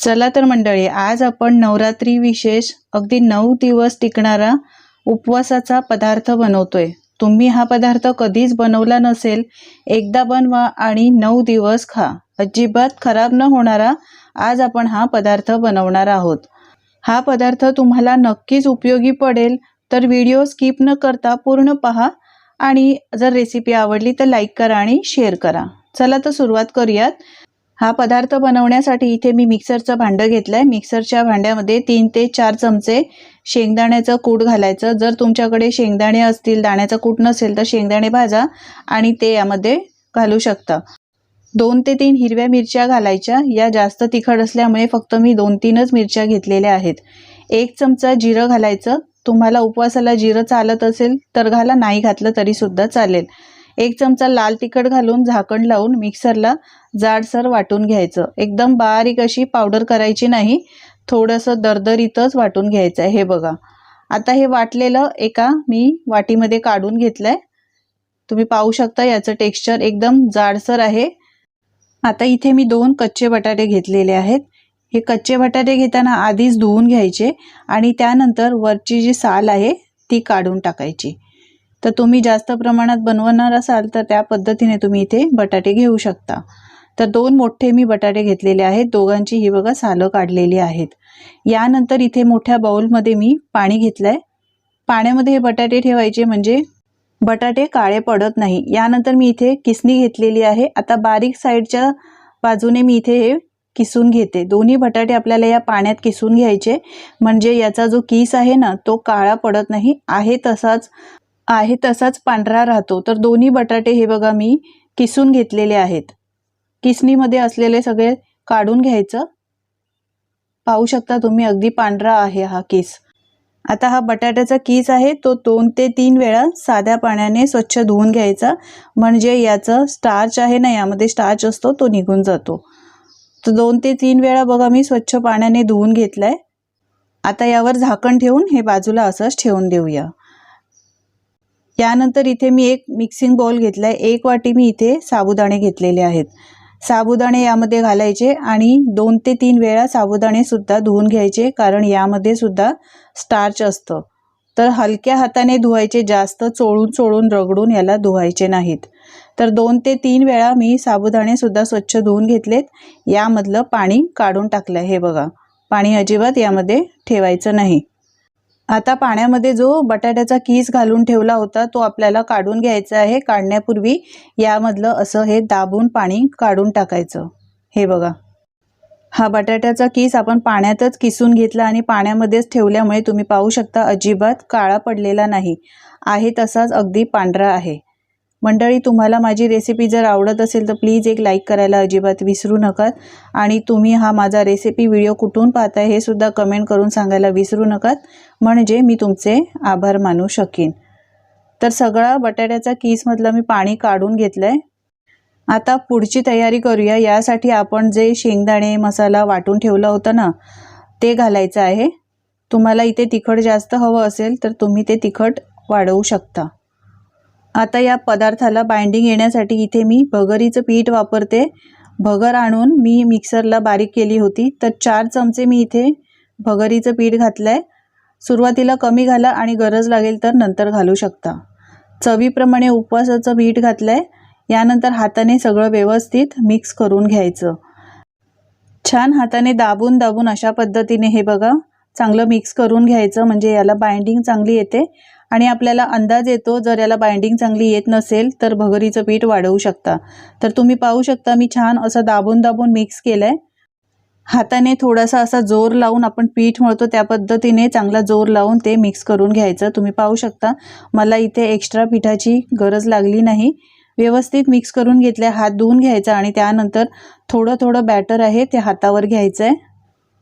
चला तर मंडळी आज आपण नवरात्री विशेष अगदी नऊ दिवस टिकणारा उपवासाचा पदार्थ बनवतोय. तुम्ही हा पदार्थ कधीच बनवला नसेल एकदा बनवा आणि नऊ दिवस खा. अजिबात खराब न होणारा आज आपण हा पदार्थ बनवणार आहोत. हा पदार्थ तुम्हाला नक्कीच उपयोगी पडेल तर व्हिडिओ स्किप न करता पूर्ण पहा आणि जर रेसिपी आवडली तर लाईक करा आणि शेअर करा. चला तर सुरुवात करूयात. हा पदार्थ बनवण्यासाठी इथे मी मिक्सरचं भांडं घेतलं आहे मिक्सरच्या भांड्यामध्ये तीन ते चार चमचे शेंगदाण्याचं कूट घालायचं. जर तुमच्याकडे शेंगदाणे असतील दाण्याचं कूट नसेल तर शेंगदाणे भाजा आणि ते यामध्ये घालू शकता. दोन ते तीन हिरव्या मिरच्या घालायच्या. या जास्त तिखट असल्यामुळे फक्त मी दोन तीनच मिरच्या घेतलेल्या आहेत. एक चमचा जिरं घालायचं. तुम्हाला उपवासाला जिरं चालत असेल तर घाला. नाही घातलं तरी सुद्धा चालेल. एक चमचा लाल तिखट घालून झाकण लावून मिक्सरला जाडसर वाटून घ्यायचं. एकदम बारीक अशी पावडर करायची नाही. थोडंसं दरदरीतच वाटून घ्यायचं आहे. हे बघा. आता हे वाटलेलं एका मी वाटीमध्ये काढून घेतलं आहे तुम्ही पाहू शकता याचं टेक्स्चर एकदम जाडसर आहे. आता इथे मी दोन कच्चे बटाटे घेतलेले आहेत. हे कच्चे बटाटे घेताना आधीच धुवून घ्यायचे आणि त्यानंतर वरची जी साल आहे ती काढून टाकायची. तर तुम्ही जास्त प्रमाणात बनवणार असाल तर त्या पद्धतीने तुम्ही इथे बटाटे घेऊ शकता. तर दोन मोठे मी बटाटे घेतलेले आहेत. दोघांची ही बघा सालं काढलेली आहेत. यानंतर इथे मोठ्या बाऊलमध्ये मी पाणी घेतलं आहे पाण्यामध्ये हे बटाटे ठेवायचे म्हणजे बटाटे काळे पडत नाही. यानंतर मी इथे किसणी घेतलेली आहे. आता बारीक साईडच्या बाजूने मी इथे हे किसून घेते. दोन्ही बटाटे आपल्याला या पाण्यात किसून घ्यायचे. म्हणजे याचा जो किस आहे ना तो काळा पडत नाही. आहे तसाच आहे तसाच पांढरा राहतो. तर दोन्ही बटाटे हे बघा मी किसून घेतलेले आहेत. किसणीमध्ये असलेले सगळे काढून घ्यायचं. पाहू शकता तुम्ही अगदी पांढरा आहे हा किस. आता हा बटाट्याचा किस आहे तो दोन ते तीन वेळा साध्या पाण्याने स्वच्छ धुवून घ्यायचा. म्हणजे याचं स्टार्च आहे ना यामध्ये स्टार्च असतो तो निघून जातो. तर दोन ते तीन वेळा बघा मी स्वच्छ पाण्याने धुवून घेतलाय. आता यावर झाकण ठेवून हे बाजूला असंच ठेवून देऊया. यानंतर इथे मी एक मिक्सिंग बाउल घेतलाय. एक वाटी मी इथे साबुदाणे घेतलेले आहेत. साबुदाणे यामध्ये घालायचे आणि दोन ते तीन वेळा साबुदाणे सुद्धा धुवून घ्यायचे कारण यामध्ये सुद्धा स्टार्च असतं. तर हलक्या हाताने धुवायचे जास्त चोळून चोळून रगडून याला धुवायचे नाहीत. तर दोन ते तीन वेळा मी साबुदाणे सुद्धा स्वच्छ धुवून घेतलेत. यामधलं पाणी काढून टाकलं हे बघा पाणी अजिबात यामध्ये ठेवायचं नाही. आता पाण्यामध्ये जो बटाट्याचा कीस घालून ठेवला होता तो आपल्याला काढून घ्यायचा आहे काढण्यापूर्वी. यामधलं असं हे दाबून पाणी काढून टाकायचं. हे बघा. हा बटाट्याचा कीस आपण पाण्यातच किसून घेतला आणि पाण्यामध्येच ठेवल्यामुळे तुम्ही पाहू शकता अजिबात काळा पडलेला नाही. आहे तसाच अगदी पांढरा आहे. मंडळी तुम्हाला माझी रेसिपी जर आवडत असेल तर प्लीज एक लाईक करायला अजिबात विसरू नका आणि तुम्ही हा माझा रेसिपी व्हिडिओ कुठून पाहताय हे सुद्धा कमेंट करून सांगायला विसरू नका म्हणजे मी तुमचे आभार मानू शकेन. तर सगळा बटाट्याचा किसमधलं मी पाणी काढून घेतलं आहे आता पुढची तयारी करूया. यासाठी आपण जे शेंगदाणे मसाला वाटून ठेवला होता ना ते घालायचं आहे. तुम्हाला इथे तिखट जास्त हवं असेल तर तुम्ही ते तिखट वाढवू शकता. आता या पदार्थाला बाइंडिंग येण्यासाठी इथे मी भगरीचं पीठ वापरते. भगर आणून मी मिक्सरला बारीक केली होती. तर चार चमचे मी इथे भगरीचं पीठ घातलं आहे सुरुवातीला कमी घाला आणि गरज लागेल तर नंतर घालू शकता. चवीप्रमाणे उपवासाचं पीठ घातलं आहे यानंतर हाताने सगळं व्यवस्थित मिक्स करून घ्यायचं. छान हाताने दाबून दाबून अशा पद्धतीने हे बघा. चांगलं मिक्स करून घ्यायचं. म्हणजे याला बाइंडिंग चांगली येते. आणि आपल्याला अंदाज येतो जर याला बाइंडिंग चांगली येत नसेल तर भगरीचं पीठ वाढवू शकता. तर तुम्ही पाहू शकता मी छान असं दाबून दाबून मिक्स केलं आहे हाताने थोडासा असा जोर लावून आपण पीठ मळतो त्या पद्धतीने चांगला जोर लावून ते मिक्स करून घ्यायचं. तुम्ही पाहू शकता मला इथे एक्स्ट्रा पिठाची गरज लागली नाही. व्यवस्थित मिक्स करून घेतले हात धुवून घ्यायचा आणि त्यानंतर थोडं थोडं बॅटर आहे ते हातावर घ्यायचं आहे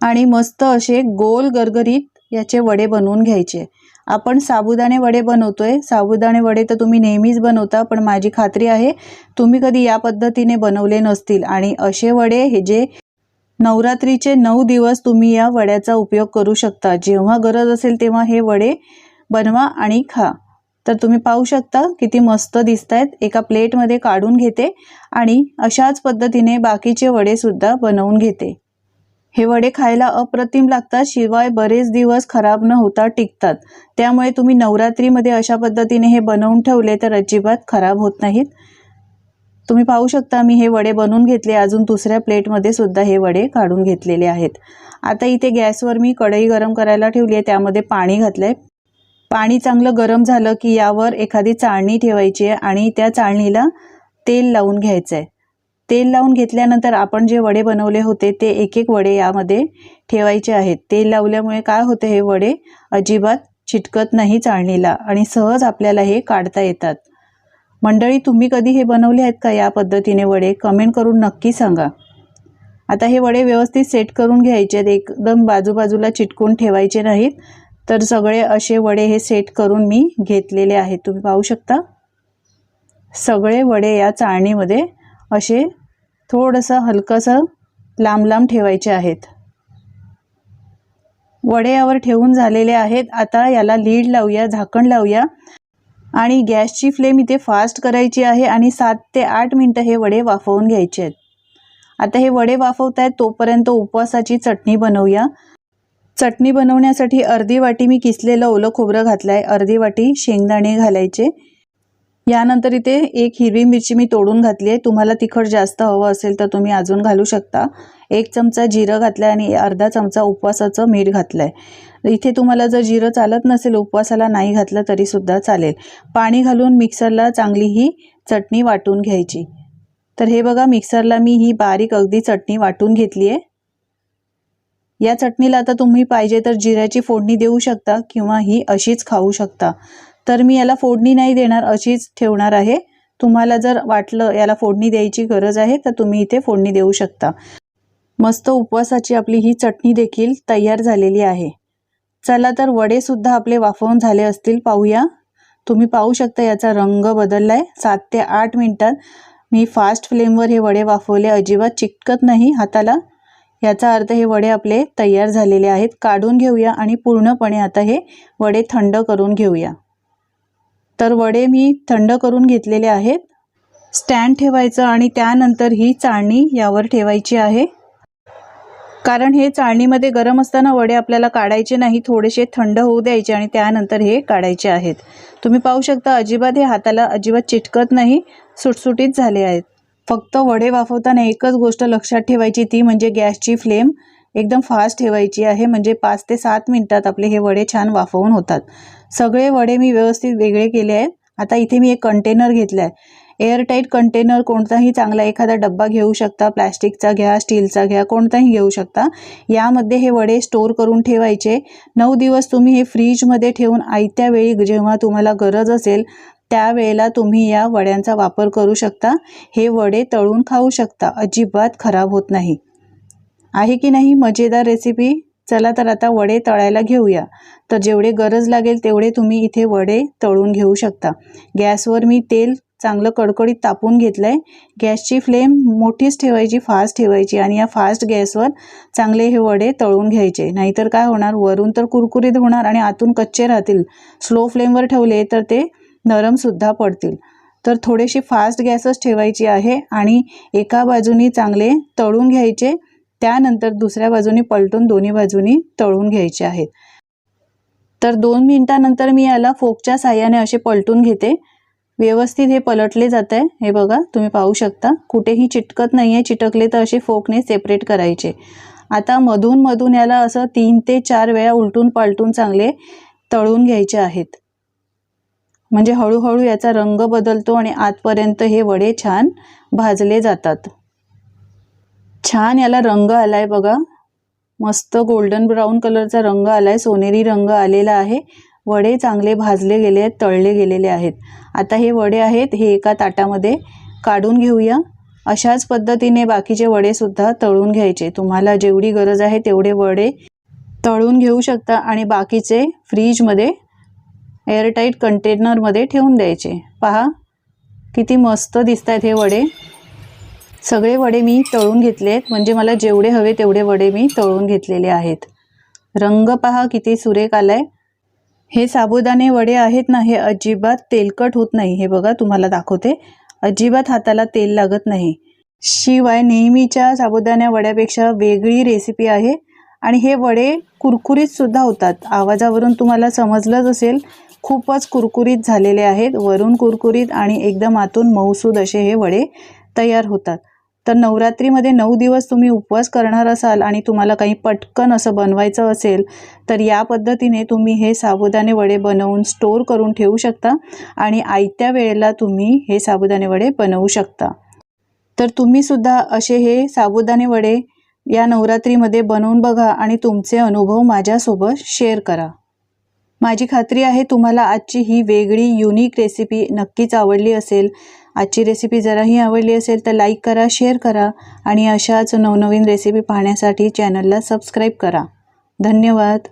आणि मस्त असे गोल गरगरीत याचे वडे बनवून घ्यायचे. आपण साबुदाणे वडे बनवतोय. साबुदाणे वडे तर तुम्ही नेहमीच बनवता पण माझी खात्री आहे तुम्ही कधी या पद्धतीने बनवले नसतील. आणि असे वडे हे जे नवरात्रीचे नऊ दिवस तुम्ही या वड्याचा उपयोग करू शकता. जेव्हा गरज असेल तेव्हा हे वडे बनवा आणि खा. तर तुम्ही पाहू शकता किती मस्त दिसत आहेत एका प्लेटमध्ये काढून घेते आणि अशाच पद्धतीने बाकीचे वडे सुद्धा बनवून घेते. हे वडे खायला अप्रतिम लागतात शिवाय बरेच दिवस खराब न होता टिकतात. त्यामुळे तुम्ही नवरात्रीमध्ये अशा पद्धतीने हे बनवून ठेवले तर अजिबात खराब होत नाहीत. तुम्ही पाहू शकता मी हे वडे बनवून घेतले. अजून दुसऱ्या प्लेटमध्ये सुद्धा हे वडे काढून घेतलेले आहेत. आता इथे गॅसवर मी कढई गरम करायला ठेवली आहे. त्यामध्ये पाणी घातलं आहे पाणी चांगलं गरम झालं की यावर एखादी चाळणी ठेवायची आहे आणि त्या चाळणीला तेल लावून घ्यायचं आहे तेल लावून घेतल्यानंतर आपण जे वडे बनवले होते ते एक एक वडे यामध्ये ठेवायचे आहेत. तेल लावल्यामुळे काय होते हे वडे अजिबात चिटकत नाही चाळणीला आणि सहज आपल्याला हे काढता येतात. मंडळी तुम्ही कधी हे बनवले आहेत का या पद्धतीने वडे? कमेंट करून नक्की सांगा. आता हे वडे व्यवस्थित सेट करून घ्यायचे आहेत. एकदम बाजूबाजूला चिटकून ठेवायचे नाहीत. तर सगळे असे वडे हे सेट करून मी घेतलेले आहेत. तुम्ही पाहू शकता. सगळे वडे या चाळणीमध्ये असे थोडंसं हलकंसं लांब लांब ठेवायचे आहेत. वडे यावर ठेवून झालेले आहेत. आता याला लीड लावूया झाकण लावूया. आणि गॅसची फ्लेम इथे फास्ट करायची आहे आणि सात ते आठ मिनटं हे वडे वाफवून घ्यायचे आहेत. आता हे वडे वाफवत आहेत तोपर्यंत उपवासाची चटणी बनवूया. चटणी बनवण्यासाठी अर्धी वाटी मी किसलेलं ओलं खोबरं घातलं आहे अर्धी वाटी शेंगदाणे घालायचे. यानंतर इथे एक हिरवी मिरची मी तोडून घातली आहे. तुम्हाला तिखट जास्त हवं असेल तर तुम्ही अजून घालू शकता. एक चमचा जिरं घातलं आहे आणि अर्धा चमचा उपवासाचं मीठ घातलं आहे इथे तुम्हाला जर जिरं चालत नसेल उपवासाला नाही घातलं तरीसुद्धा चालेल. पाणी घालून मिक्सरला चांगली ही चटणी वाटून घ्यायची. तर हे बघा मिक्सरला मी ही बारीक अगदी चटणी वाटून घेतली आहे. या चटणीला आता तुम्ही पाहिजे तर जिऱ्याची फोडणी देऊ शकता किंवा ही अशीच खाऊ शकता. तर मी याला फोडणी नाही देणार अशीच ठेवणार आहे. तुम्हाला जर वाटलं याला फोडणी द्यायची गरज आहे तर तुम्ही इथे फोडणी देऊ शकता. मस्त उपवासाची आपली ही चटणी देखील तयार झालेली आहे. चला तर वडेसुद्धा आपले वाफवून झाले असतील पाहूया. तुम्ही पाहू शकता याचा रंग बदलला आहे सात ते आठ मिनटात मी फास्ट फ्लेमवर हे वडे वाफवले. अजिबात चिकटत नाही हाताला. याचा अर्थ हे वडे आपले तयार झालेले आहेत. काढून घेऊया आणि पूर्णपणे आता हे वडे थंड करून घेऊया. तर वडे मी थंड करून घेतलेले आहेत. स्टँड ठेवायचं आणि त्यानंतर ही चाळणी यावर ठेवायची आहे. कारण हे चाळणीमध्ये गरम असताना वडे आपल्याला काढायचे नाही थोडेसे थंड होऊ द्यायचे आणि त्यानंतर हे काढायचे आहेत. तुम्ही पाहू शकता अजिबात हे हाताला अजिबात चिटकत नाही सुटसुटीत झाले आहेत. फक्त वडे वाफवताना एकच गोष्ट लक्षात ठेवायची ती म्हणजे गॅसची फ्लेम. एकदम फास्ट ठेवायची आहे म्हणजे पाच ते सात मिनटात आपले हे वडे छान वाफवून होतात. सगळे वडे मी व्यवस्थित वेगळे केले आहेत. आता इथे मी एक कंटेनर घेतला आहे एअरटाईट कंटेनर कोणताही चांगला एखादा डब्बा घेऊ शकता. प्लॅस्टिकचा घ्या स्टीलचा घ्या कोणताही घेऊ शकता. यामध्ये हे वडे स्टोर करून ठेवायचे. नऊ दिवस तुम्ही हे फ्रीजमध्ये ठेवून आयत्या वेळी जेव्हा तुम्हाला गरज असेल त्यावेळेला तुम्ही या वड्यांचा वापर करू शकता. हे वडे तळून खाऊ शकता. अजिबात खराब होत नाही. आहे की नाही मजेदार रेसिपी चला तर आता वडे तळायला घेऊया. तर जेवढे गरज लागेल तेवढे तुम्ही इथे वडे तळून घेऊ शकता. गॅसवर मी तेल चांगलं कडकडीत तापून घेतलं आहे गॅसची फ्लेम मोठीच ठेवायची फास्ट ठेवायची आणि या फास्ट गॅसवर चांगले हे वडे तळून घ्यायचे. नाहीतर काय होणार? वरून तर कुरकुरीत होणार आणि आतून कच्चे राहतील. स्लो फ्लेमवर ठेवले तर ते नरमसुद्धा पडतील. तर थोडेसे फास्ट गॅसच ठेवायची आहे आणि एका बाजूनी चांगले तळून घ्यायचे. त्यानंतर दुसऱ्या बाजूनी पलटून दोन्ही बाजूनी तळून घ्यायचे आहेत. तर दोन मिनिटानंतर मी याला फोकच्या साह्याने असे पलटून घेते. व्यवस्थित हे पलटले जात आहे हे बघा तुम्ही पाहू शकता. कुठेही चिटकत नाही आहे चिटकले तर असे फोकने सेपरेट करायचे. आता मधून मधून याला असं तीन ते चार वेळा उलटून पालटून चांगले तळून घ्यायचे आहेत. म्हणजे हळूहळू याचा रंग बदलतो आणि आतपर्यंत हे वडे छान भाजले जातात. छान याला रंग आलाय बघा. मस्त गोल्डन ब्राऊन कलरचा रंग आलाय. सोनेरी रंग आलेला आहे. वडे चांगले भाजले गेले आहेत तळले गेलेले आहेत. आता हे वडे आहेत हे एका ताटामध्ये काढून घेऊया. अशाच पद्धतीने बाकीचे वडेसुद्धा तळून घ्यायचे. तुम्हाला जेवढी गरज आहे तेवढे वडे तळून घेऊ शकता आणि बाकीचे फ्रीजमध्ये एअरटाईट कंटेनरमध्ये ठेवून द्यायचे. पहा किती मस्त दिसत आहेत हे वडे. सगळे वडे मी तळून घेतले आहेत म्हणजे मला जेवढे हवे तेवढे वडे मी तळून घेतलेले आहेत. रंग पहा किती सुरेख आलाय. हे साबुदाणे वडे आहेत ना हे अजिबात तेलकट होत नाही. हे बघा तुम्हाला दाखवते. अजिबात हाताला तेल लागत नाही. शिवाय नेहमीच्या साबुदाण्या वड्यापेक्षा वेगळी रेसिपी आहे. आणि हे वडे कुरकुरीत सुद्धा होतात. आवाजावरून तुम्हाला समजलंच असेल. खूपच कुरकुरीत झालेले आहेत. वरून कुरकुरीत आणि एकदम आतून मऊसूद असे हे वडे तयार होतात. तर नवरात्रीमध्ये नऊ दिवस तुम्ही उपवास करणार असाल आणि तुम्हाला काही पटकन असं बनवायचं असेल तर या पद्धतीने तुम्ही हे साबुदाणे वडे बनवून स्टोर करून ठेवू शकता आणि आयत्या वेळेला तुम्ही हे साबुदाणे वडे बनवू शकता. तर तुम्ही सुद्धा असे हे साबुदाणे वडे या नवरात्रीमध्ये बनवून बघा आणि तुमचे अनुभव माझ्यासोबत शेअर करा. माझी खात्री आहे तुम्हाला आजची ही वेगळी युनिक रेसिपी नक्कीच आवडली असेल. आजची रेसिपी जराही आवडली असेल तर लाईक करा शेअर करा आणि अशाच नवनवीन रेसिपी पाहण्यासाठी चॅनलला सबस्क्राईब करा. धन्यवाद.